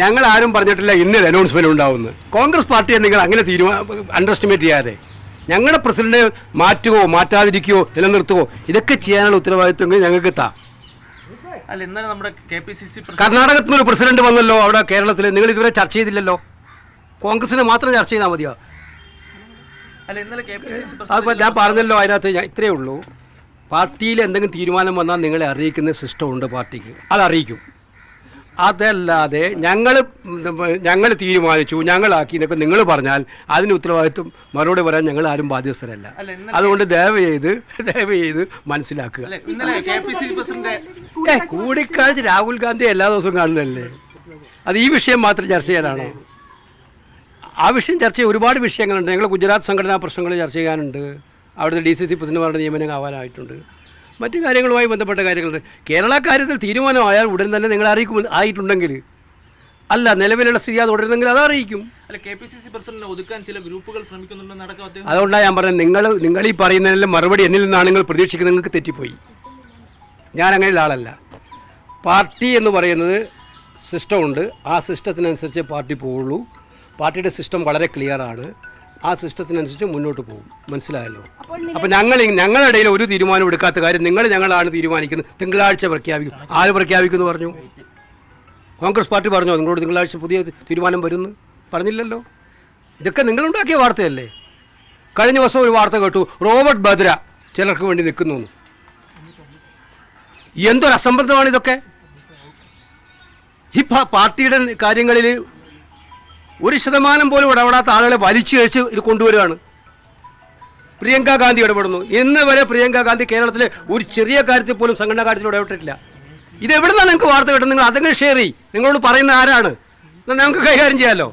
ഞങ്ങൾ ആരും പറഞ്ഞിട്ടില്ല ഇന്ന് അനൗൺസ്മെന്റ് ഉണ്ടാവുമെന്ന്. കോൺഗ്രസ് പാർട്ടിയെ നിങ്ങൾ അങ്ങനെ തീരുമാനം അണ്ടർ എസ്റ്റിമേറ്റ് ചെയ്യാതെ. ഞങ്ങളുടെ പ്രസിഡന്റ് മാറ്റുകയോ മാറ്റാതിരിക്കുകയോ നിലനിർത്തുകയോ ഇതൊക്കെ ചെയ്യാനുള്ള ഉത്തരവാദിത്വം ഞങ്ങൾക്ക് താ. അല്ല ഇന്നലെ നമ്മുടെ കെ പി സി സി കർണാടകത്തിൽ ഒരു പ്രസിഡന്റ് വന്നല്ലോ അവിടെ കേരളത്തിൽ നിങ്ങൾ ഇതുവരെ ചർച്ച ചെയ്തില്ലല്ലോ. കോൺഗ്രസിനെ മാത്രം ചർച്ച ചെയ്താൽ മതിയോ? സി ഞാൻ പറഞ്ഞല്ലോ അതിനകത്ത് ഞാൻ ഇത്രയേ ഉള്ളൂ. പാർട്ടിയിൽ എന്തെങ്കിലും തീരുമാനം വന്നാൽ നിങ്ങളെ അറിയിക്കുന്ന സിസ്റ്റമുണ്ട് പാർട്ടിക്ക്. അത് അറിയിക്കും. അതല്ലാതെ ഞങ്ങൾ ഞങ്ങൾ തീരുമാനിച്ചു ഞങ്ങളാക്കി എന്നൊക്കെ നിങ്ങൾ പറഞ്ഞാൽ അതിന് ഉത്തരവാദിത്വം മറുപടി പറയാൻ ഞങ്ങൾ ആരും ബാധ്യസ്ഥരല്ല. അതുകൊണ്ട് ദയവ് ചെയ്ത് ദയവ് ചെയ്ത് മനസ്സിലാക്കുക. പ്രസിഡന്റ് ഏ കൂടിക്കാഴ്ച രാഹുൽ ഗാന്ധി എല്ലാ ദിവസവും കാണുന്നതല്ലേ? അത് ഈ വിഷയം മാത്രം ചർച്ച ചെയ്യാനാണോ? ആ വിഷയം ചർച്ച ചെയ്യാൻ ഒരുപാട് വിഷയങ്ങളുണ്ട്. ഞങ്ങൾ ഗുജറാത്ത് സംഘടനാ പ്രശ്നങ്ങൾ ചർച്ച ചെയ്യാനുണ്ട്. അവിടുത്തെ ഡി സി സി പ്രസിഡന്റുമാരുടെ നിയമനം ആവാനായിട്ടുണ്ട് മറ്റു കാര്യങ്ങളുമായി ബന്ധപ്പെട്ട കാര്യങ്ങളുണ്ട് കേരള കാര്യത്തിൽ തീരുമാനമായാൽ ഉടൻ തന്നെ നിങ്ങൾ അറിയിക്കും ആയിട്ടുണ്ടെങ്കിൽ. അല്ല നിലവിലുള്ള സ്ഥിതി അത് തുടരുന്നെങ്കിൽ അത് അറിയിക്കും. അതുകൊണ്ടാണ് ഞാൻ പറഞ്ഞത് നിങ്ങൾ നിങ്ങൾ ഈ പറയുന്നതിൽ മറുപടി എന്നിൽ നിന്നാണ് നിങ്ങൾ പ്രതീക്ഷിക്കുന്നത് നിങ്ങൾക്ക് തെറ്റിപ്പോയി. ഞാൻ അങ്ങനെയുള്ള ആളല്ല. പാർട്ടി എന്ന് പറയുന്നത് സിസ്റ്റമുണ്ട് ആ സിസ്റ്റത്തിനനുസരിച്ച് പാർട്ടി പോവുള്ളൂ. പാർട്ടിയുടെ സിസ്റ്റം വളരെ ക്ലിയറാണ് ആ സിസ്റ്റത്തിനനുസരിച്ച് മുന്നോട്ട് പോകും. മനസ്സിലായല്ലോ? അപ്പോൾ ഞങ്ങൾ ഞങ്ങളുടെ ഇടയിൽ ഒരു തീരുമാനം എടുക്കാത്ത കാര്യം നിങ്ങൾ ഞങ്ങളാണ് തീരുമാനിക്കുന്നത്. തിങ്കളാഴ്ച പ്രഖ്യാപിക്കും. ആര് പ്രഖ്യാപിക്കുമെന്ന് പറഞ്ഞു? കോൺഗ്രസ് പാർട്ടി പറഞ്ഞോ? നിങ്ങളോട് തിങ്കളാഴ്ച പുതിയ തീരുമാനം വരുന്നു? പറഞ്ഞില്ലല്ലോ. ഇതൊക്കെ നിങ്ങളുണ്ടാക്കിയ വാർത്തയല്ലേ? കഴിഞ്ഞ ദിവസം ഒരു വാർത്ത കേട്ടു റോബർട്ട് ബദ്ര ചിലർക്ക് വേണ്ടി നിൽക്കുന്നു. എന്തൊരു അസംബന്ധമാണ് ഇതൊക്കെ? ഈ പാർട്ടിയുടെ കാര്യങ്ങളിൽ ഒരു ശതമാനം പോലും ഇടപെടാത്ത ആളുകളെ വലിച്ചു കഴിച്ച് ഇത് കൊണ്ടുവരികയാണ്. പ്രിയങ്ക ഗാന്ധി ഇടപെടുന്നു. ഇന്ന് വരെ പ്രിയങ്ക ഗാന്ധി കേരളത്തിലെ ഒരു ചെറിയ കാര്യത്തിൽ പോലും സംഘടനാ കാര്യത്തിൽ ഇടപെട്ടിട്ടില്ല. ഇത് എവിടെ നിന്നാണ് നിങ്ങൾക്ക് വാർത്ത കിട്ടുന്നത്? നിങ്ങൾ അതെങ്ങനെ ഷെയർ ചെയ്യും? നിങ്ങളോട് പറയുന്ന ആരാണ്? ഞങ്ങൾക്ക് കൈകാര്യം ചെയ്യാമല്ലോ